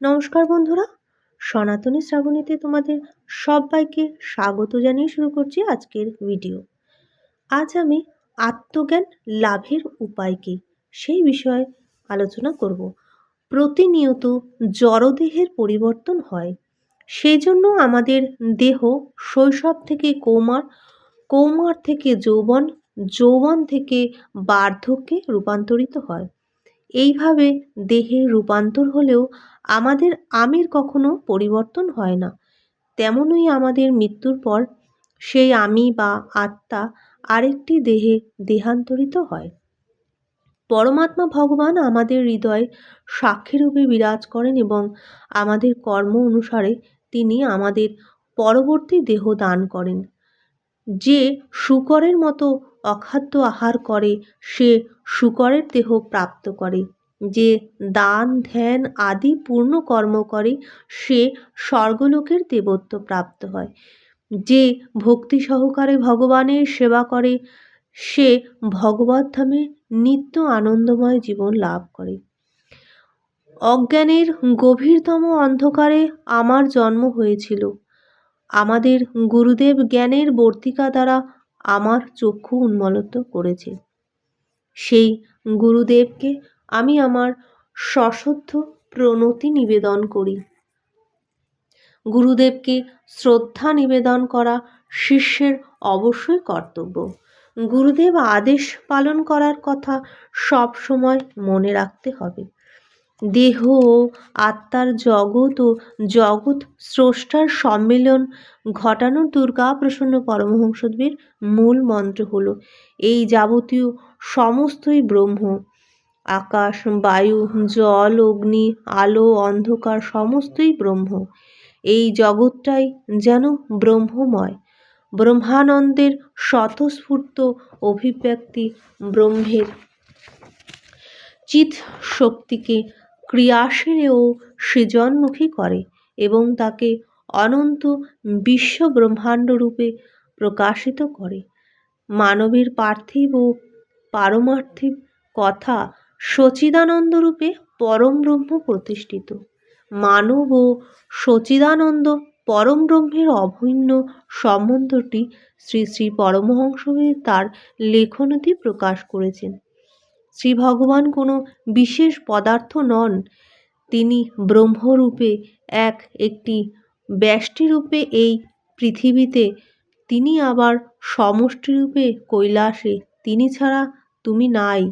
নমস্কার বন্ধুরা। সনাতনী শ্রাবণীতে তোমাদের সবাইকে স্বাগত জানিয়ে শুরু করছি আজকের ভিডিও আজ আমি আত্মজ্ঞান লাভের উপায় কী সেই বিষয়ে আলোচনা করব। প্রতিনিয়ত জড়দেহের পরিবর্তন হয় সেই জন্য আমাদের দেহ শৈশব থেকে কৌমার কৌমার থেকে যৌবন যৌবন থেকে বার্ধক্যে রূপান্তরিত হয়। এইভাবে দেহের রূপান্তর হলেও আমাদের আমের কখনো পরিবর্তন হয় না। তেমনই আমাদের মৃত্যুর পর সেই আমি বা আত্মা আরেকটি দেহে দেহান্তরিত হয়। পরমাত্মা ভগবান আমাদের হৃদয়ে সাক্ষীরূপে বিরাজ করেন এবং আমাদের কর্ম অনুসারে তিনি আমাদের পরবর্তী দেহ দান করেন। যে শুকরের মতো অখাদ্য আহার করে, সে শুকরের দেহ প্রাপ্ত করে। যে দান, ধ্যান আদি পূর্ণ কর্ম করে, সে স্বর্গলোকের দেবত্ব প্রাপ্ত হয়। যে ভক্তি সহকারে ভগবানের সেবা করে, সে ভগবদ্ধামে নিত্য আনন্দময় জীবন লাভ করে। অজ্ঞানের গভীরতম অন্ধকারে আমার জন্ম হয়েছিল। আমাদের গুরুদেব জ্ঞানের বর্তিকা দ্বারা আমার চক্ষু উন্মলত করেছে। সেই গুরুদেবকে আমি আমার সশ্রদ্ধ প্রণতি নিবেদন করি। গুরুদেবকে শ্রদ্ধা নিবেদন করা শিষ্যের অবশ্যই কর্তব্য। গুরুদেব আদেশ পালন করার কথা সব সময় মনে রাখতে হবে। দেহ ও আত্মার জগৎ ও জগৎ স্রষ্টার সম্মেলন ঘটানোর দুর্গা প্রসন্ন পরমহংসদেবের মূল মন্ত্র হল, এই যাবতীয় সমস্তই ব্রহ্ম আকাশ, বায়ু, জল, অগ্নি, আলো, অন্ধকার সমস্তই ব্রহ্ম। এই জগৎটাই যেন ব্রহ্মময়। ব্রহ্মানন্দের স্বতঃস্ফূর্ত অভিব্যক্তি ব্রহ্মের। চিত শক্তিকে ক্রিয়াশীল ও সৃজনমুখী করে এবং তাকে অনন্ত বিশ্ব ব্রহ্মাণ্ড রূপে প্রকাশিত করে। মানবের পার্থিব ও পারমার্থিক কথা সচিদানন্দ রূপে পরম ব্রহ্ম প্রতিষ্ঠিত। মানব ও সচিদানন্দ পরম ব্রহ্মের অভিন্ন সম্বন্ধটি শ্রী শ্রী পরমহংসদেব তার লেখনতি প্রকাশ করেছেন। শ্রী ভগবান কোনো বিশেষ পদার্থ নন। তিনি ব্রহ্মরূপে এক, একটি ব্যষ্টিরূপে এই পৃথিবীতে। তিনি আবার সমষ্টিরূপে কৈলাসে। তিনি ছাড়া তুমি নাই।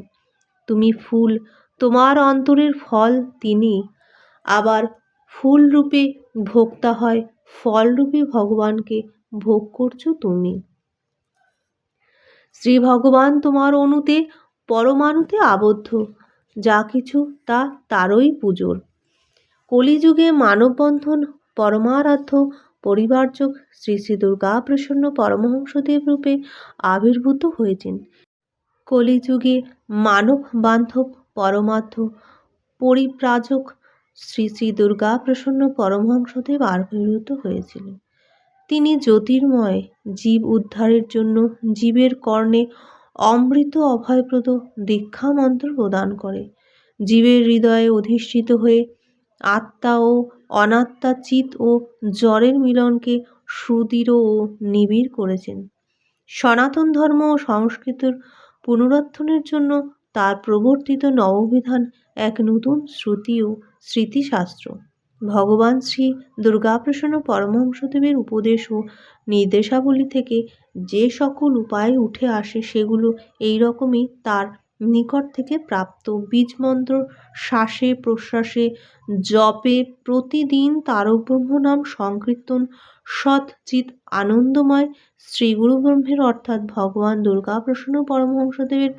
তুমি ফুল, তোমার অন্তরের ফল তিনি। আবার ফুলরূপে ভোক্তা হয়, ফলরূপে ভগবানকে ভোগ করছ তুমি। শ্রী ভগবান তোমার অনুতে পরমাণুতে আবদ্ধ, যা কিছু তা তারই পুজোর। কলিযুগে মানববন্ধন, পরমারাধ্য, পরিবারযোগ, শ্রী শ্রী দুর্গা প্রসন্ন পরমহংসদেব রূপে আবির্ভূত হয়েছেন। কলিযুগে মানব বান্ধব পরমার্থ পরিপ্রাজক শ্রী শ্রী দুর্গা প্রসন্ন পরমহংসদেব আবির্ভূত হয়েছিলেন। তিনি জ্যোতির্ময়, জীব উদ্ধারের জন্য জীবের কর্ণে অমৃত অভয়প্রদ দীক্ষা মন্ত্র প্রদান করে। জীবের হৃদয়ে অধিষ্ঠিত হয়ে আত্মা ও অনাত্মা চিত ও জ্বরের মিলনকে সুদৃঢ় ও নিবিড় করেছেন। সনাতন ধর্ম ও সংস্কৃতির পুনরুত্থানের জন্য তার প্রবর্তিত নববিধান এক নতুন শ্রুতি ও স্মৃতিশাস্ত্র। ভগবান শ্রী দুর্গাপ্রসন্ন পরমহংসদেবের উপদেশ ও নির্দেশাবলী থেকে যে সকল উপায় উঠে আসে সেগুলো এই রকমই তার নিকট থেকে প্রাপ্ত বীজমন্ত্র, শ্বাসে, প্রশ্বাসে, জপে প্রতিদিন নাম সংকীর্তন সৎ চিত আনন্দময় শ্রী গুরু ব্রহ্মের অর্থাৎ ভগবান দুর্গাপ্রসন্ন পরমহংসদেবের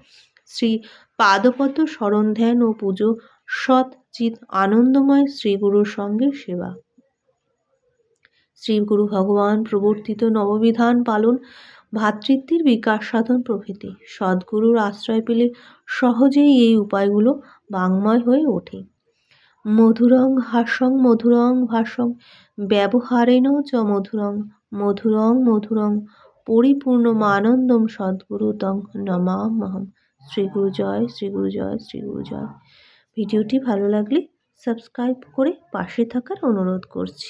শ্রী পাদপদ্ম স্মরণ ধ্যান ও পুজো সৎ চিত আনন্দময় শ্রীগুরুর সঙ্গে সেবা। শ্রীগুরু ভগবান প্রবর্তিত নববিধান পালন ভ্রাতৃত্বের বিকাশ সাধন প্রভৃতি। সদ্গুরুর আশ্রয় পেলে সহজেই এই উপায়গুলো বাংময় হয়ে ওঠে। মধুরং হাসং মধুরং ভাষং ব্যবহারেণ চ মধুরং মধুরং মধুরং পরিপূর্ণ পরিপূর্ণমানন্দম সদ্গুরুতং নমামহম শ্রীগুরু জয় শ্রীগুরু জয় শ্রীগুরু জয় ভিডিওটি ভালো লাগলে সাবস্ক্রাইব করে পাশে থাকার অনুরোধ করছি।